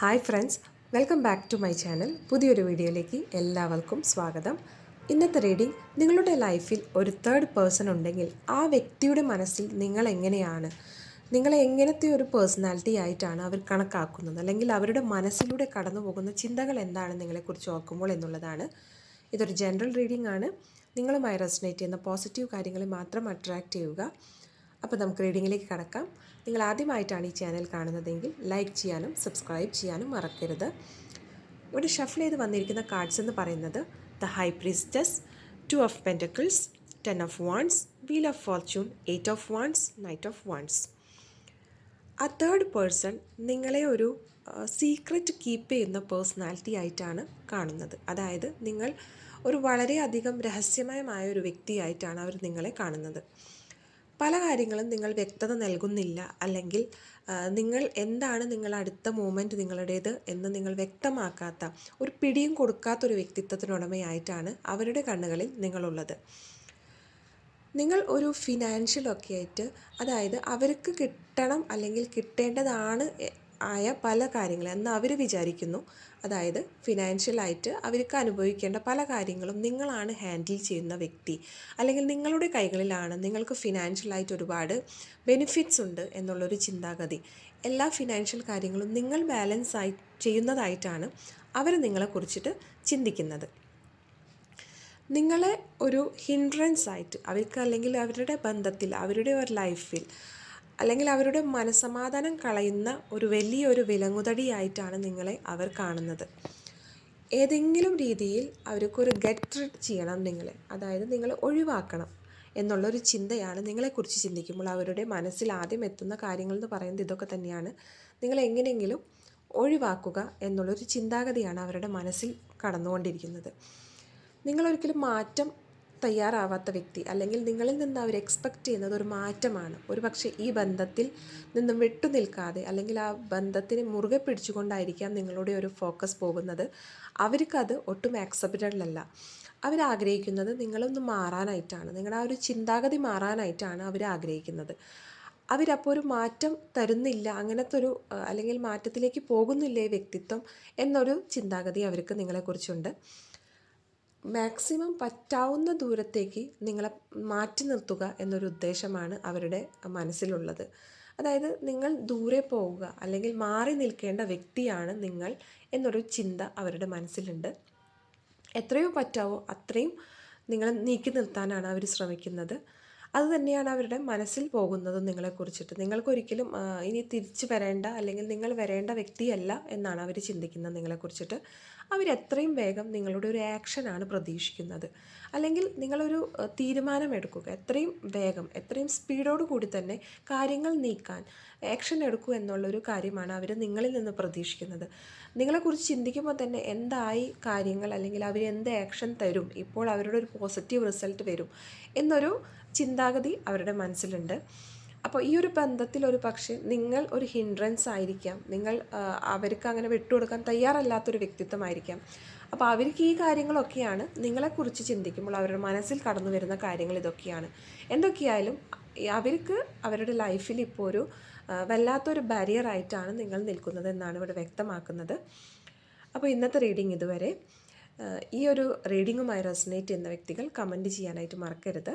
Hi friends welcome back to my channel. പുതിയൊരു വീഡിയോയിലേക്ക് എല്ലാവർക്കും സ്വാഗതം. ഇന്നത്തെ റീഡിംഗ് നിങ്ങളുടെ ലൈഫിൽ ഒരു തേർഡ് പേഴ്സൺ ഉണ്ടെങ്കിൽ ആ വ്യക്തിയുടെ മനസ്സിൽ നിങ്ങൾ എങ്ങനെയാണ്? നിങ്ങളെ എങ്ങനത്തെ ഒരു പേഴ്സണാലിറ്റി ആയിട്ടാണ് അവർ കണക്കാക്കുന്നത്? അല്ലെങ്കിൽ അവരുടെ മനസ്സിലൂടെ കടന്നു പോകുന്ന ചിന്തകൾ എന്താണ് നിങ്ങളെക്കുറിച്ച് ഓർക്കുമ്പോൾ എന്നുള്ളതാണ്. ഇതൊരു ജനറൽ റീഡിംഗ് ആണ്. നിങ്ങളുമായി റെസനേറ്റ് ചെയ്യുന്ന പോസിറ്റീവ് കാര്യങ്ങളെ മാത്രം അട്രാക്റ്റ് ചെയ്യുക. അപ്പോൾ നമുക്ക് റീഡിങ്ങിലേക്ക് കടക്കാം. നിങ്ങൾ ആദ്യമായിട്ടാണ് ഈ ചാനൽ കാണുന്നതെങ്കിൽ ലൈക്ക് ചെയ്യാനും സബ്സ്ക്രൈബ് ചെയ്യാനും മറക്കരുത്. ഇവിടെ ഷഫിൾ ചെയ്ത് വന്നിരിക്കുന്ന കാർഡ്സ് എന്ന് പറയുന്നത് the high priestess two of pentacles ten of wands wheel of fortune eight of wands knight of wands. ആ തേർഡ് പേഴ്സൺ നിങ്ങളെ ഒരു സീക്രറ്റ് കീപ്പ് ചെയ്യുന്ന പേഴ്സണാലിറ്റി ആയിട്ടാണ് കാണുന്നത്. അതായത് നിങ്ങൾ ഒരു വളരെയധികം രഹസ്യമയമായ ഒരു വ്യക്തിയായിട്ടാണ് അവർ നിങ്ങളെ കാണുന്നത്. പല കാര്യങ്ങളും നിങ്ങൾ വ്യക്തത നൽകുന്നില്ല. അല്ലെങ്കിൽ നിങ്ങൾ എന്താണ് നിങ്ങൾ അടുത്ത മൂമെന്റ് നിങ്ങളുടേത് എന്ന് നിങ്ങൾ വ്യക്തമാക്കാത്ത ഒരു പിടിയും കൊടുക്കാത്തൊരു വ്യക്തിത്വത്തിനുടമയായിട്ടാണ് അവരുടെ കണ്ണുകളിൽ നിങ്ങളുള്ളത്. നിങ്ങൾ ഒരു ഫിനാൻഷ്യലൊക്കെ ആയിട്ട് അതായത് അവർക്ക് കിട്ടണം അല്ലെങ്കിൽ കിട്ടേണ്ടതാണ് ആയ പല കാര്യങ്ങൾ എന്ന് അവർ വിചാരിക്കുന്നു. അതായത് ഫിനാൻഷ്യലായിട്ട് അവർക്ക് അനുഭവിക്കേണ്ട പല കാര്യങ്ങളും നിങ്ങളാണ് ഹാൻഡിൽ ചെയ്യുന്ന വ്യക്തി. അല്ലെങ്കിൽ നിങ്ങളുടെ കൈകളിലാണ് നിങ്ങൾക്ക് ഫിനാൻഷ്യലായിട്ട് ഒരുപാട് ബെനിഫിറ്റ്സ് ഉണ്ട് എന്നുള്ളൊരു ചിന്താഗതി. എല്ലാ ഫിനാൻഷ്യൽ കാര്യങ്ങളും നിങ്ങൾ ബാലൻസ് ആയി ചെയ്യുന്നതായിട്ടാണ് അവർ നിങ്ങളെക്കുറിച്ചിട്ട് ചിന്തിക്കുന്നത്. നിങ്ങളെ ഒരു ഹിൻഡ്രൻസ് ആയിട്ട് അവർക്ക് അല്ലെങ്കിൽ അവരുടെ ബന്ധത്തിൽ അവരുടെ ഒരു ലൈഫിൽ അല്ലെങ്കിൽ അവരുടെ മനസമാധാനം കളയുന്ന ഒരു വലിയൊരു വിലങ്ങുതടിയായിട്ടാണ് നിങ്ങളെ അവർ കാണുന്നത്. ഏതെങ്കിലും രീതിയിൽ അവർക്കൊരു ഗെറ്റ് റിഡ് ചെയ്യണം നിങ്ങളെ. അതായത് നിങ്ങളെ ഒഴിവാക്കണം എന്നുള്ളൊരു ചിന്തയാണ് നിങ്ങളെക്കുറിച്ച് ചിന്തിക്കുമ്പോൾ അവരുടെ മനസ്സിൽ ആദ്യം എത്തുന്ന കാര്യങ്ങൾ എന്ന് പറയുന്നത് ഇതൊക്കെ തന്നെയാണ്. നിങ്ങൾ എങ്ങനെയെങ്കിലും ഒഴിവാക്കുക എന്നുള്ളൊരു ചിന്താഗതിയാണ് അവരുടെ മനസ്സിൽ കടന്നുകൊണ്ടിരിക്കുന്നത്. നിങ്ങളൊരിക്കലും മാറ്റം തയ്യാറാവാത്ത വ്യക്തി അല്ലെങ്കിൽ നിങ്ങളിൽ നിന്ന് അവർ എക്സ്പെക്റ്റ് ചെയ്യുന്നത് ഒരു മാറ്റമാണ്. ഒരു പക്ഷേ ഈ ബന്ധത്തിൽ നിന്നും വിട്ടു നിൽക്കാതെ അല്ലെങ്കിൽ ആ ബന്ധത്തിന് മുറുകെ പിടിച്ചുകൊണ്ടായിരിക്കാം നിങ്ങളുടെ ഒരു ഫോക്കസ് പോകുന്നത്. അവർക്കത് ഒട്ടും ആക്സെപ്റ്റബിൾ അല്ല. അവരാഗ്രഹിക്കുന്നത് നിങ്ങളൊന്ന് മാറാനായിട്ടാണ്. നിങ്ങളുടെ ആ ഒരു ചിന്താഗതി മാറാനായിട്ടാണ് അവർ ആഗ്രഹിക്കുന്നത്. അവരപ്പോൾ ഒരു മാറ്റം തരുന്നില്ല അങ്ങനത്തെ ഒരു അല്ലെങ്കിൽ മാറ്റത്തിലേക്ക് പോകുന്നില്ലേ വ്യക്തിത്വം എന്നൊരു ചിന്താഗതി അവർക്ക് നിങ്ങളെക്കുറിച്ചുണ്ട്. മാക്സിമം പറ്റാവുന്ന ദൂരത്തേക്ക് നിങ്ങളെ മാറ്റി നിർത്തുക എന്നൊരു ഉദ്ദേശമാണ് അവരുടെ മനസ്സിലുള്ളത്. അതായത് നിങ്ങൾ ദൂരെ പോവുക അല്ലെങ്കിൽ മാറി നിൽക്കേണ്ട വ്യക്തിയാണ് നിങ്ങൾ എന്നൊരു ചിന്ത അവരുടെ മനസ്സിലുണ്ട്. എത്രയോ പറ്റാവോ അത്രയും നിങ്ങളെ നീക്കി നിർത്താനാണ് അവർ ശ്രമിക്കുന്നത്. അത് തന്നെയാണ് അവരുടെ മനസ്സിൽ പോകുന്നത് നിങ്ങളെക്കുറിച്ചിട്ട് നിങ്ങൾക്കൊരിക്കലും ഇനി തിരിച്ചു വരേണ്ട അല്ലെങ്കിൽ നിങ്ങൾ വരേണ്ട വ്യക്തിയല്ല എന്നാണ് അവർ ചിന്തിക്കുന്നത് നിങ്ങളെക്കുറിച്ചിട്ട് അവരെത്രയും വേഗം നിങ്ങളുടെ ഒരു ആക്ഷനാണ് പ്രതീക്ഷിക്കുന്നത്. അല്ലെങ്കിൽ നിങ്ങളൊരു തീരുമാനമെടുക്കുക. എത്രയും വേഗം എത്രയും സ്പീഡോട് കൂടി തന്നെ കാര്യങ്ങൾ നീക്കാൻ ആക്ഷൻ എടുക്കൂ എന്നുള്ളൊരു കാര്യമാണ് അവർ നിങ്ങളിൽ നിന്ന് പ്രതീക്ഷിക്കുന്നത്. നിങ്ങളെക്കുറിച്ച് ചിന്തിക്കുമ്പോൾ തന്നെ എന്തായി കാര്യങ്ങൾ അല്ലെങ്കിൽ അവർ എന്ത് ആക്ഷൻ തരും ഇപ്പോൾ അവരുടെ ഒരു പോസിറ്റീവ് റിസൾട്ട് വരും എന്നൊരു ചിന്താഗതി അവരുടെ മനസ്സിലുണ്ട്. അപ്പോൾ ഈ ഒരു ബന്ധത്തിൽ ഒരു പക്ഷേ നിങ്ങൾ ഒരു ഹിൻഡ്രൻസ് ആയിരിക്കാം. നിങ്ങൾ അവർക്ക് അങ്ങനെ വിട്ടുകൊടുക്കാൻ തയ്യാറല്ലാത്തൊരു വ്യക്തിത്വമായിരിക്കാം. അപ്പോൾ അവർക്ക് ഈ കാര്യങ്ങളൊക്കെയാണ് നിങ്ങളെക്കുറിച്ച് ചിന്തിക്കുമ്പോൾ അവരുടെ മനസ്സിൽ കടന്നു വരുന്ന കാര്യങ്ങൾ ഇതൊക്കെയാണ്. എന്തൊക്കെയായാലും അവർക്ക് അവരുടെ ലൈഫിൽ ഇപ്പോൾ ഒരു വല്ലാത്തൊരു ബാരിയറായിട്ടാണ് നിങ്ങൾ നിൽക്കുന്നത് എന്നാണ് ഇവിടെ വ്യക്തമാക്കുന്നത്. അപ്പോൾ ഇന്നത്തെ റീഡിംഗ് ഇതുവരെ ഈ ഒരു റീഡിങ്ങുമായി റെസനേറ്റ് ചെയ്യുന്ന വ്യക്തികൾ കമന്റ് ചെയ്യാനായിട്ട് മറക്കരുത്.